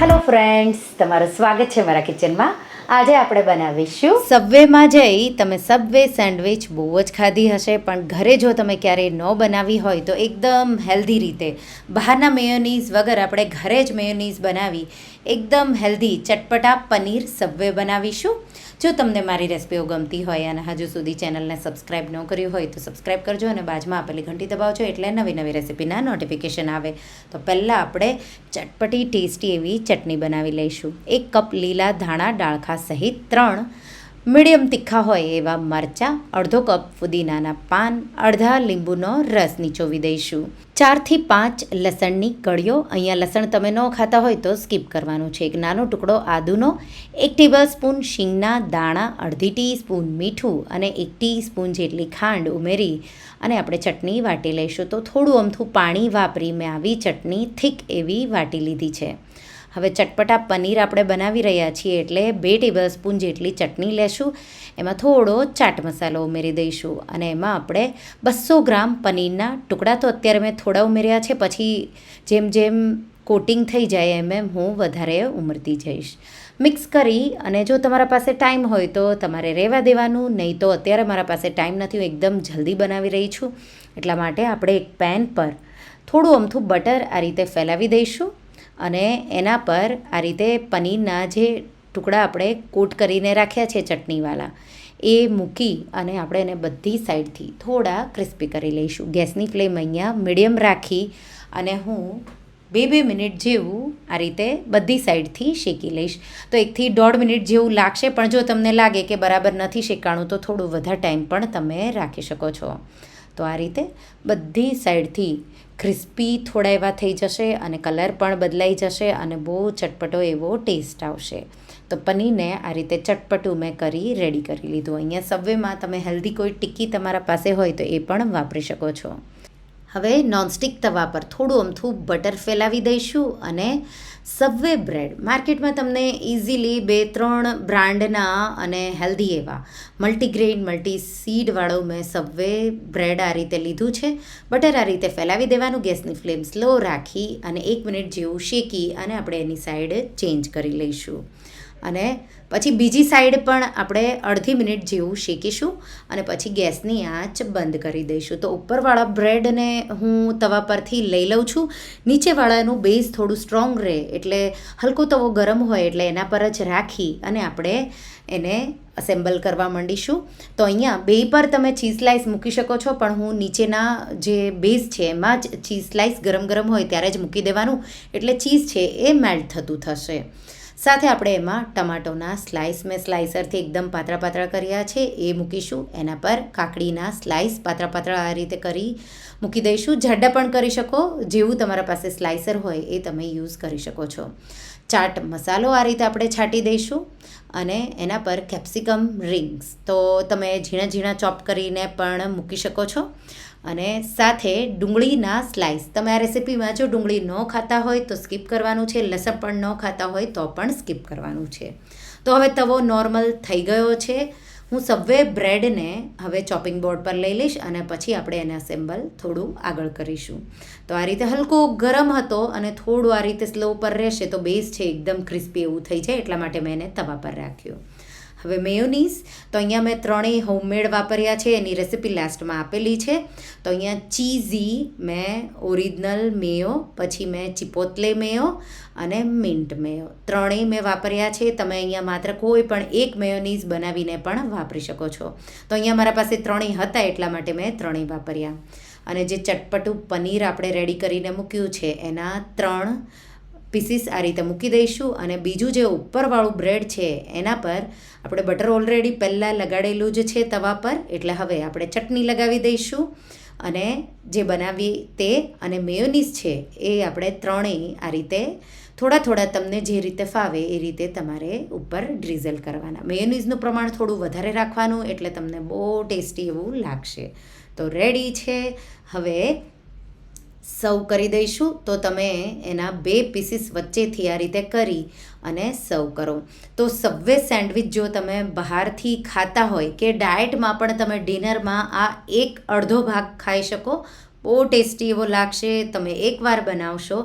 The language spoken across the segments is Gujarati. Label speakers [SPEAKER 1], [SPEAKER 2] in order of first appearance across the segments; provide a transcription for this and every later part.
[SPEAKER 1] હેલો ફ્રેન્ડ્સ તમારું સ્વાગત છે મારા કિચનમાં આજે આપણે બનાવીશું સબવેમાં જઈ તમે સબવે સેન્ડવિચ બહુ જ ખાધી હશે, પણ ઘરે જો તમે ક્યારેય ન બનાવી હોય તો એકદમ હેલ્ધી રીતે. બહારના મેયોનીઝ વગર આપણે ઘરે જ મેયોનીઝ બનાવી એકદમ હેલ્ધી ચટપટા પનીર સબવે બનાવીશું. જો તમને મારી રેસિપીઓ ગમતી હોય અને હજુ સુધી ચેનલને સબસ્ક્રાઈબ ન કર્યું હોય તો સબસ્ક્રાઈબ કરજો અને બાજુમાં આપેલી ઘંટી દબાવજો એટલે નવી નવી રેસિપીના નોટિફિકેશન આવે. તો પહેલાં આપણે ચટપટી ટેસ્ટી એવી ચટણી બનાવી લઈશું. એક કપ લીલા ધાણા ડાળખા સહિત ત્રણ મીડિયમ તીખા હોય એવા મરચાં, અડધો કપ ફુદીનાના પાન, અડધા લીંબુનો રસ નીચોવી દઈશું. ચારથી પાંચ લસણની કળીઓ, અહીંયા લસણ તમે ન ખાતા હોય તો સ્કીપ કરવાનું છે. એક નાનો ટુકડો આદુનો, એક ટેબલ સ્પૂન શીંગના દાણા, અડધી ટીસ્પૂન મીઠું અને એક ટીસ્પૂન જેટલી ખાંડ ઉમેરી અને આપણે ચટણી વાટી લઈશું. તો થોડું અમથું પાણી વાપરી મેં આવી ચટણી, થીક એવી વાટી લીધી છે. હવે ચટપટા પનીર આપણે બનાવી રહ્યા છીએ એટલે બે ટેબલ સ્પૂન જેટલી ચટણી લેશું, એમાં થોડો ચાટ મસાલો ઉમેરી દઈશું અને એમાં આપણે બસો ગ્રામ પનીરના ટુકડા તો અત્યારે મેં થોડા ઉમેર્યા છે, પછી જેમ જેમ કોટિંગ થઈ જાય એમ એમ હું વધારે ઉમરતી જઈશ. મિક્સ કરી અને જો તમારા પાસે ટાઈમ હોય તો તમારે રહેવા દેવાનું, નહીં તો અત્યારે મારા પાસે ટાઈમ નથી, હું એકદમ જલ્દી બનાવી રહી છું. એટલા માટે આપણે એક પેન પર થોડું અમથું બટર આ રીતે ફેલાવી દઈશું. અને એના પર આ રીતે પનીરના જે ટુકડા આપણે કોટ કરીને રાખ્યા છે ચટણીવાળા એ મૂકી અને આપણે એને બધી સાઈડથી થોડા ક્રિસ્પી કરી લઈશું. ગેસની ફ્લેમ અહીંયા મીડિયમ રાખી અને હું બે બે મિનિટ જેવું આ રીતે બધી સાઈડથી શેકી લઈશ. તો એકથી દોઢ મિનિટ જેવું લાગશે, પણ જો તમને લાગે કે બરાબર નથી શેકાણું, તો થોડું વધારે ટાઈમ પણ તમે રાખી શકો છો. તો આ રીતે બધી સાઈડથી ક્રિસ્પી થોડા એવા થઈ જશે અને કલર પણ બદલાઈ જશે અને બહુ ચટપટો એવો ટેસ્ટ આવશે. તો પનીરને આ રીતે ચટપટું મેં કરી રેડી કરી લીધું. અહીંયા સબવેમાં તમે હેલ્ધી કોઈ ટિક્કી તમારા પાસે હોય તો એ પણ વાપરી શકો છો. હવે નોનસ્ટિક તવા પર થોડું અમથું બટર ફેલાવી દઈશું અને સબવે બ્રેડ માર્કેટમાં તમને ઇઝીલી બે, ત્રણ બ્રાન્ડના અને હેલ્ધી એવા મલ્ટીગ્રેન મલ્ટી સીડવાળું મેં સબવે બ્રેડ આ રીતે લીધું છે. બટર આ રીતે ફેલાવી દેવાનું, ગેસની ફ્લેમ સ્લો રાખી અને એક મિનિટ જેવું શેકી અને આપણે એની સાઈડ ચેન્જ કરી લઈશું. અને પછી બીજી સાઈડ પણ આપણે અડધી મિનિટ જેવું શેકીશું અને પછી ગેસની આંચ બંધ કરી દઈશું. તો ઉપરવાળા બ્રેડને હું તવા પરથી લઈ લઉં છું. નીચેવાળાનું બેઝ થોડું સ્ટ્રોંગ રહે એટલે હલકો તવો ગરમ હોય એટલે એના પર જ રાખી અને આપણે એને અસેમ્બલ કરવા માંડીશું. તો અહીંયા બે પર તમે ચીઝ સ્લાઇસ મૂકી શકો છો, પણ હું નીચેના જે બેઝ છે એમાં જ ચીઝ સ્લાઇસ ગરમ ગરમ હોય ત્યારે જ મૂકી દેવાનું. એટલે ચીઝ છે એ મેલ્ટ થતું થશે. સાથે આપણે એમાં ટમાટોના સ્લાઇસ મેં સ્લાઇસરથી એકદમ પાતળા પાતળા કર્યા છે. એ મૂકીશું. એના પર કાકડીના સ્લાઇસ પાતળા પાતળા આ રીતે કરી મૂકી દઈશું. જાડા પણ કરી શકો. જેવું તમારા પાસે સ્લાઇસર હોય એ તમે યુઝ કરી શકો છો. ચાટ મસાલો આ રીતે આપણે છાંટી દઈશું અને એના પર કેપ્સિકમ રિંગ્સ તો તમે ઝીણા ઝીણા ચોપ કરીને પણ મૂકી શકો છો. અને સાથે ડુંગળીના સ્લાઇસ તમે આ રેસિપીમાં જો ડુંગળી ન ખાતા હોય તો સ્કીપ કરવાનું છે. લસણ પણ ન ખાતા હોય તો પણ સ્કીપ કરવાનું છે. તો હવે તવો નોર્મલ થઈ ગયો છે. હું સબવે બ્રેડને હવે ચોપિંગ બોર્ડ પર લઈ લઈશ અને પછી આપણે એને અસેમ્બલ થોડું આગળ કરીશું. તો આ રીતે હલકો ગરમ હતો અને થોડું આ રીતે સ્લો પર રહેશે તો બેઝ છે એકદમ ક્રિસ્પી એવું થઈ જાય એટલા માટે મેં એને તવા પર રાખ્યો. હવે મેયોનીઝ, તો અહીંયા મેં ત્રણેય હોમમેડ વાપર્યા છે, એની રેસિપી લાસ્ટમાં આપેલી છે. તો અહીંયા ચીઝી મેં ઓરિજિનલ મેયો, પછી મેં ચિપોતલે મેયો અને મિન્ટ મેયો. ત્રણેય મેં વાપર્યા છે, તમે અહીંયા માત્ર કોઈ પણ એક મેયોનીઝ બનાવીને પણ વાપરી શકો છો. તો અહીંયા મારા પાસે ત્રણેય હતા, એટલા માટે મેં ત્રણેય વાપર્યા. અને જે ચટપટું પનીર આપણે રેડી કરીને મૂક્યું છે, એના ત્રણ પીસીસ આ રીતે મૂકી દઈશું અને બીજું જે ઉપરવાળું બ્રેડ છે એના પર આપણે બટર ઓલરેડી પહેલાં લગાડેલું જ છે તવા પર, એટલે હવે આપણે ચટણી લગાવી દઈશું અને જે બનાવી તે અને મેયોનીઝ છે એ આપણે ત્રણેય આ રીતે થોડા થોડા તમને જે રીતે ફાવે એ રીતે તમારે ઉપર ડ્રીઝલ કરવાના. મેયોનીઝનું પ્રમાણ થોડું વધારે રાખવાનું એટલે તમને બહુ ટેસ્ટી એવું લાગશે. તો રેડી છે. હવે સર્વ કરી દઈશું, તો તમે એના બે પીસીસ વચ્ચેથી આ રીતે કરી અને સર્વ કરો. તો સબવે સેન્ડવિચ જો તમે બહારથી ખાતા હોય કે ડાયટમાં પણ તમે ડિનરમાં આ એક અડધો ભાગ ખાઈ શકો, બહુ ટેસ્ટી એવો લાગશે, તમે એકવાર બનાવશો.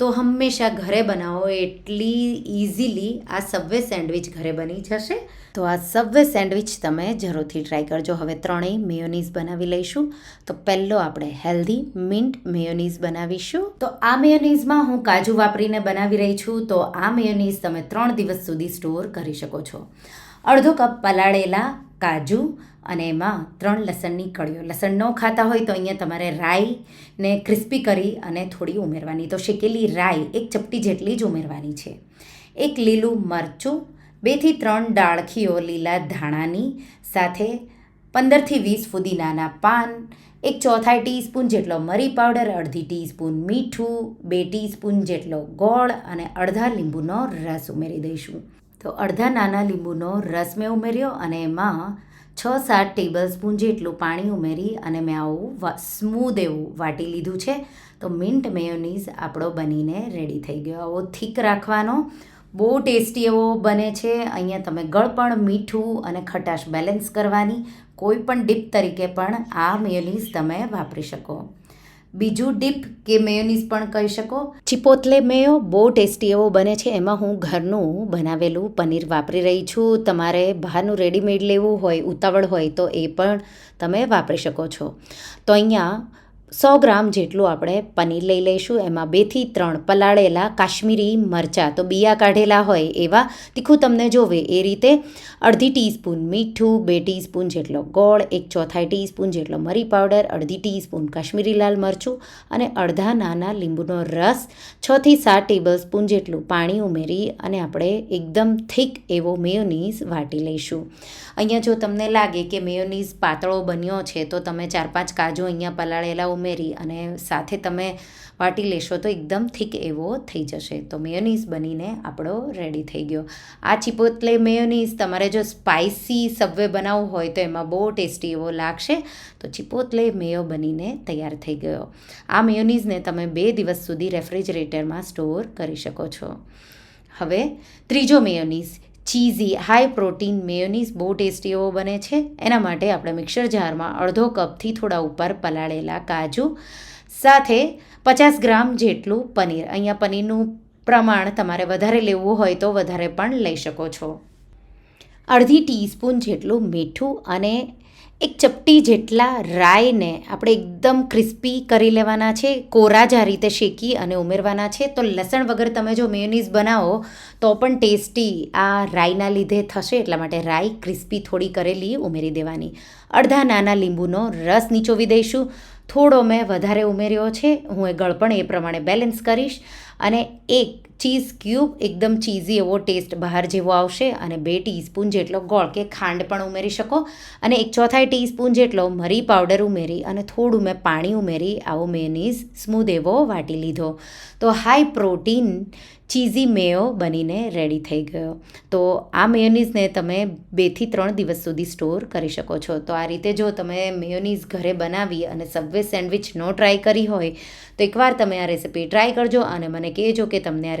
[SPEAKER 1] તો હંમેશા ઘરે બનાવો એટલી ઇઝીલી આ સબવે સેન્ડવિચ ઘરે બની જશે. તો આ સબવે સેન્ડવિચ તમે જરૂરથી ટ્રાય કરજો. હવે ત્રણેય મેયોનીઝ બનાવી લઈશું. તો પહેલો આપણે હેલ્ધી મિન્ટ મેયોનીઝ બનાવીશું. તો આ મેયોનીઝમાં હું કાજુ વાપરીને બનાવી રહી છું. તો આ મેયોનીઝ તમે ત્રણ દિવસ સુધી સ્ટોર કરી શકો છો. અડધો કપ પલાળેલા કાજુ અને એમાં ત્રણ લસણની કળીઓ. લસણ ન ખાતા હોય તો અહીંયા તમારે રાઈને ક્રિસ્પી કરી અને થોડી ઉમેરવાની. તો શેકેલી રાઈ એક ચપટી જેટલી જ ઉમેરવાની છે. એક લીલું મરચું, બેથી ત્રણ ડાળખીઓ લીલા ધાણાની સાથે, પંદરથી વીસ ફુદીનાના પાન, એક ચોથાઈ ટીસ્પૂન જેટલો મરી પાવડર, અડધી ટીસ્પૂન મીઠું, બે ટીસ્પૂન જેટલો ગોળ અને અડધા લીંબુનો રસ ઉમેરી દઈશું. તો અડધા નાના લીંબુનો રસ મેં ઉમેર્યો અને એમાં છ સાત ટેબલ સ્પૂન જેટલું પાણી ઉમેરી અને મેં આવું સ્મૂધ એવું વાટી લીધું છે. તો મિન્ટ મેયોનીઝ આપણો બનીને રેડી થઈ ગયો. આવો થીક રાખવાનો. બહુ ટેસ્ટી એવો બને છે. અહીંયા તમે ગળપણ, મીઠું અને ખટાશ બેલેન્સ કરવાની. કોઈ પણ ડીપ તરીકે પણ આ મેયોનીઝ તમે વાપરી શકો. બીજું ડીપ કે મેયોનીઝ પણ કહી શકો? ચિપોતલે મેયો બહુ ટેસ્ટી એવો બને છે. એમાં હું ઘરનું બનાવેલું પનીર વાપરી રહી છું. તમારે બહારનું રેડીમેડ લેવું હોય, ઉતાવળ હોય તો એ પણ તમે વાપરી શકો છો. તો અહીંયા સો ગ્રામ જેટલું આપણે પનીર લઈ લઈશું. એમાં બેથી ત્રણ પલાળેલા કાશ્મીરી મરચાં તો બિયા કાઢેલા હોય એવા. તીખું તમને જોવે એ રીતે અડધી ટીસ્પૂન મીઠું, બે ટીસ્પૂન જેટલો ગોળ, એક ચોથાઈ ટીસ્પૂન જેટલો મરી પાવડર, અડધી ટીસ્પૂન કાશ્મીરી લાલ મરચું અને અડધા નાના લીંબુનો રસ છથી સાત ટેબલ સ્પૂન જેટલું પાણી ઉમેરી અને આપણે એકદમ થીક એવો મેયોનીઝ વાટી લઈશું. અહીંયા જો તમને લાગે કે મેયોનીઝ પાતળો બન્યો છે, તો તમે ચાર પાંચ કાજુ અહીંયા પલાળેલા ઉમેરી અને સાથે તમે વાટી લેશો તો એકદમ થીક એવો થઈ જશે. તો મેયોનીઝ બનીને આપણો રેડી થઈ ગયો. આ ચિપોતલે મેયોનીઝ તમારે જો સ્પાઇસી સબવે બનાવવું હોય તો એમાં બહુ ટેસ્ટી એવો લાગશે. તો ચીપોતલે મેયો બનીને તૈયાર થઈ ગયો. આ મેયોનીઝને તમે બે દિવસ સુધી રેફ્રિજરેટરમાં સ્ટોર કરી શકો છો. હવે ત્રીજો mayonnaise cheesy high protein mayonnaise બહુ ટેસ્ટી એવો બને છે. એના માટે આપણે મિક્સર જારમાં અડધો કપથી થોડા ઉપર પલાળેલા કાજુ, સાથે પચાસ ગ્રામ જેટલું પનીર. અહીંયા પનીરનું પ્રમાણ તમારે વધારે લેવું હોય તો વધારે પણ લઈ શકો છો. અડધી ટીસ્પૂન જેટલું મીઠું અને એક ચપટી જેટલા રાઈને આપણે એકદમ ક્રિસ્પી કરી લેવાના છે, કોરા જ આ રીતે શેકી અને ઉમેરવાના છે. તો લસણ વગર તમે જો મેયોનીઝ બનાવો, તો પણ ટેસ્ટી આ રાઈના લીધે થશે. એટલા માટે રાઈ ક્રિસ્પી થોડી કરેલી ઉમેરી દેવાની. અડધા નાના લીંબુનો રસ નીચોવી દઈશું. થોડો મેં વધારે ઉમેર્યો છે. હું એ ગળપણ એ પ્રમાણે બેલેન્સ કરીશ. અને એક ચીઝ ક્યુબ એકદમ ચીઝી એવો ટેસ્ટ બહાર જેવો આવશે અને બે ટીસ્પૂન જેટલો ગોળ કે ખાંડ પણ ઉમેરી શકો અને એક ચોથાઈ ટીસ્પૂન જેટલો મરી પાવડર ઉમેરી અને થોડું મેં પાણી ઉમેરી આવો મેયોનીઝ સ્મૂધ એવો વાટી લીધો. તો હાઈ પ્રોટીન ચીઝી મેયો બનીને રેડી થઈ ગયો. તો આ મેયોનીઝને તમે બેથી ત્રણ દિવસ સુધી સ્ટોર કરી શકો છો. તો આ રીતે જો તમે મેયોનીઝ ઘરે બનાવી અને સબવે સેન્ડવિચ નો ટ્રાય કરી હોય તો એકવાર તમે આ રેસિપી ટ્રાય કરજો અને મને કહેજો કે તમને આ